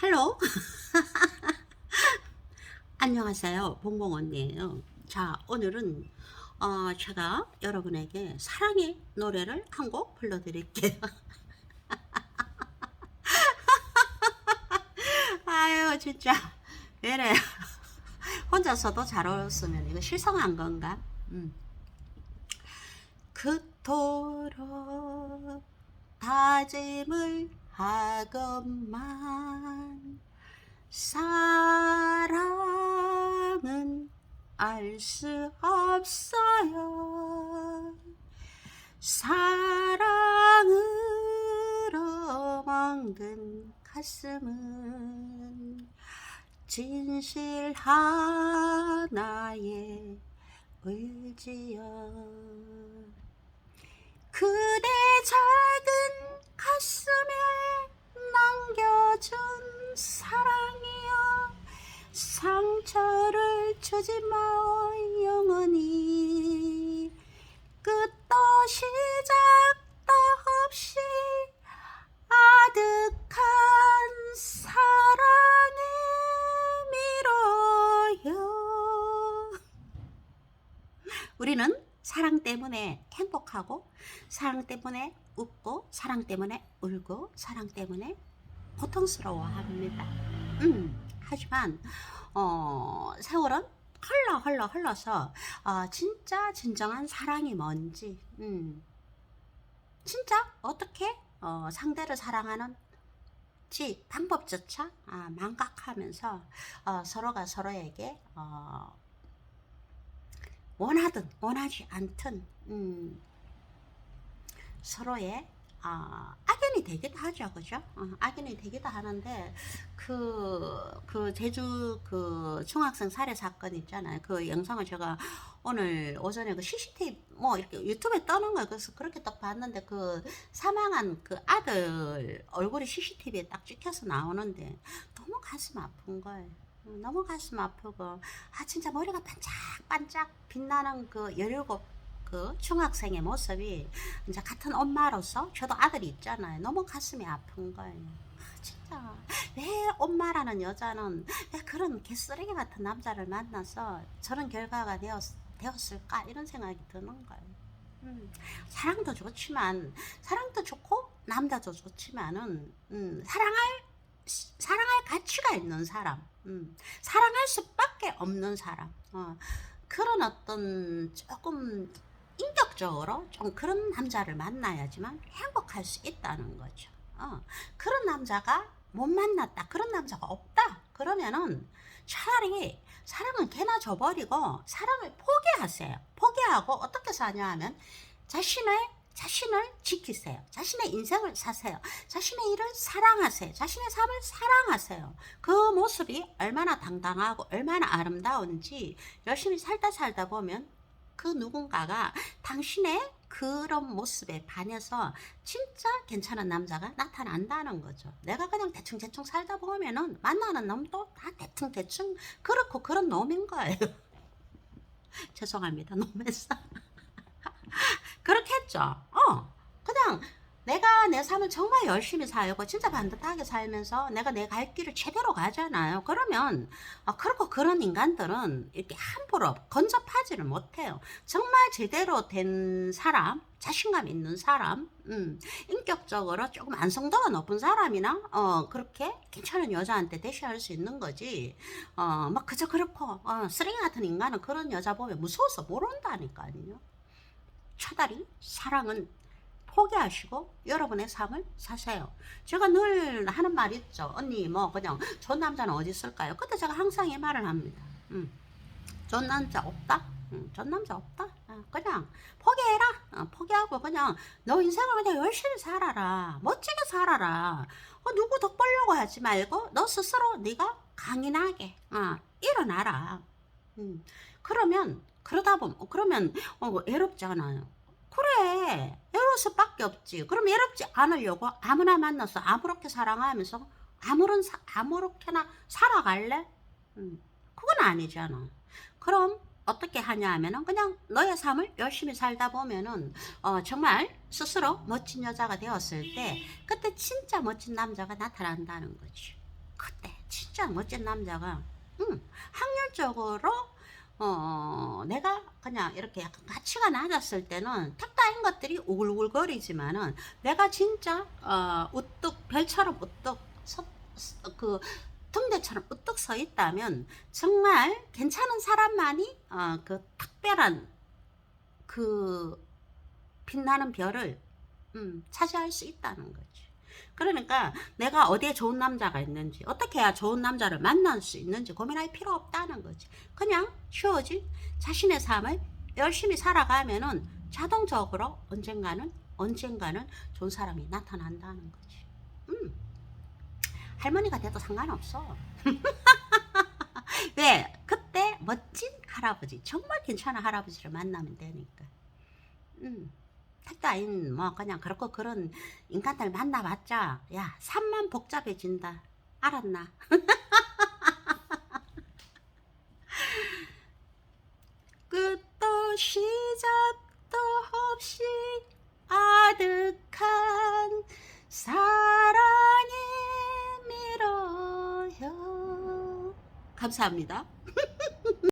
할로? 안녕하세요 봉봉 언니예요. 자 오늘은 어, 제가 여러분에게 사랑의 노래를 한 곡 불러드릴게요. 아유 진짜. 왜래 혼자서도 잘 어울렸으면 이거 실성한 건가? 음. 그토록 다짐을 하건만 사랑은 알 수 없어요. 사랑으로 멍든 가슴은 진실 하나에 울지요 그대 작은 가슴에 남겨준 사랑이여 상처를 주지 마오 영원히. 끝도 시작 때문에 행복하고 사랑 때문에 웃고 사랑 때문에 울고 사랑 때문에 고통스러워합니다. 음, 하지만 어, 세월은 흘러 흘러 흘러서 어, 진짜 진정한 사랑이 뭔지 음, 진짜 어떻게 어, 상대를 사랑하는 지 방법조차 아, 망각하면서 어, 서로가 서로에게 어, 원하든 원하지 않든 음, 서로의 아, 악연이 되기도 하죠, 그죠? 어, 악연이 되기도 하는데 그, 그 제주 그 중학생 살해 사건 있잖아요. 그 영상을 제가 오늘 오전에 그 CCTV 뭐 이렇게 유튜브에 떠는 거예요. 그래서 그렇게 딱 봤는데 그 사망한 그 아들 얼굴이 CCTV에 딱 찍혀서 나오는데 너무 가슴 아픈 거예요. 음, 너무 가슴 아프고 아 진짜 머리가 반짝반짝 빛나는 그 열일곱 그 중학생의 모습이 이제 같은 엄마로서 저도 아들이 있잖아요. 너무 가슴이 아픈 거예요. 아, 진짜 왜 엄마라는 여자는 왜 그런 개쓰레기 같은 남자를 만나서 저런 결과가 되었, 되었을까 이런 생각이 드는 거예요. 음, 사랑도 좋지만 사랑도 좋고 남자도 좋지만은 음, 사랑할 사랑할 가치가 있는 사람, 음, 사랑할 수밖에 없는 사람, 어, 그런 어떤 조금 인격적으로 좀 그런 남자를 만나야지만 행복할 수 있다는 거죠. 어, 그런 남자가 못 만났다, 그런 남자가 없다, 그러면은 차라리 사랑은 개나 줘버리고 사랑을 포기하세요. 포기하고 어떻게 사냐 하면 자신의 자신을 지키세요. 자신의 인생을 사세요. 자신의 일을 사랑하세요. 자신의 삶을 사랑하세요. 그 모습이 얼마나 당당하고 얼마나 아름다운지 열심히 살다 살다 보면 그 누군가가 당신의 그런 모습에 반해서 진짜 괜찮은 남자가 나타난다는 거죠. 내가 그냥 대충대충 살다 보면은 만나는 놈도 다 대충대충 그렇고 그런 놈인 거예요. 죄송합니다. 너무했어. 그렇게 했죠. 어, 그냥 내가 내 삶을 정말 열심히 살고 진짜 반듯하게 살면서 내가 내 갈 길을 제대로 가잖아요. 그러면 어, 그렇고 그런 인간들은 이렇게 함부로 건접하지를 못해요. 정말 제대로 된 사람, 자신감 있는 사람, 음, 인격적으로 조금 안성도가 높은 사람이나 어, 그렇게 괜찮은 여자한테 대시할 수 있는 거지. 어, 막 그저 그렇고 어, 쓰레기 같은 인간은 그런 여자 보면 무서워서 못 온다니까요. 차라리 사랑은 포기하시고 여러분의 삶을 사세요. 제가 늘 하는 말 있죠. 언니 뭐 그냥 좋은 남자는 어디 있을까요? 그때 제가 항상 이 말을 합니다. 음, 좋은 남자 없다? 음, 좋은 남자 없다? 어, 그냥 포기해라. 어, 포기하고 그냥 너 인생을 그냥 열심히 살아라. 멋지게 살아라. 어, 누구 덕 보려고 하지 말고 너 스스로 네가 강인하게 어, 일어나라. 음, 그러면 그러다 보면 그러면 어, 외롭지 않아요. 그래 외로울 수밖에 없지 그럼 외롭지 않으려고 아무나 만나서 아무렇게 사랑하면서 아무런 사, 아무렇게나 살아갈래? 음, 그건 아니잖아 그럼 어떻게 하냐 하면은 그냥 너의 삶을 열심히 살다 보면은 어, 정말 스스로 멋진 여자가 되었을 때 그때 진짜 멋진 남자가 나타난다는 거지 그때 진짜 멋진 남자가 응, 확률적으로 어, 내가 그냥 이렇게 약간 가치가 낮았을 때는 탁다인 것들이 우글우글거리지만은 내가 진짜 어, 우뚝 별처럼 우뚝 서, 서- 그 등대처럼 우뚝 서 있다면 정말 괜찮은 사람만이 어, 그 특별한 그 빛나는 별을 음, 차지할 수 있다는 거지. 그러니까 내가 어디에 좋은 남자가 있는지 어떻게 해야 좋은 남자를 만날 수 있는지 고민할 필요 없다는 거지. 그냥 쉬워지 자신의 삶을 열심히 살아가면은 자동적으로 언젠가는 언젠가는 좋은 사람이 나타난다는 거지. 음. 할머니가 돼도 상관없어. 왜? 그때 멋진 할아버지, 정말 괜찮은 할아버지를 만나면 되니까. 음. 아닌 뭐 그냥 그렇고 그런 인간들 만나봤자 야 삶만 복잡해진다. 알았나? 끝도 시작도 없이 아득한 사랑에 밀어요. 감사합니다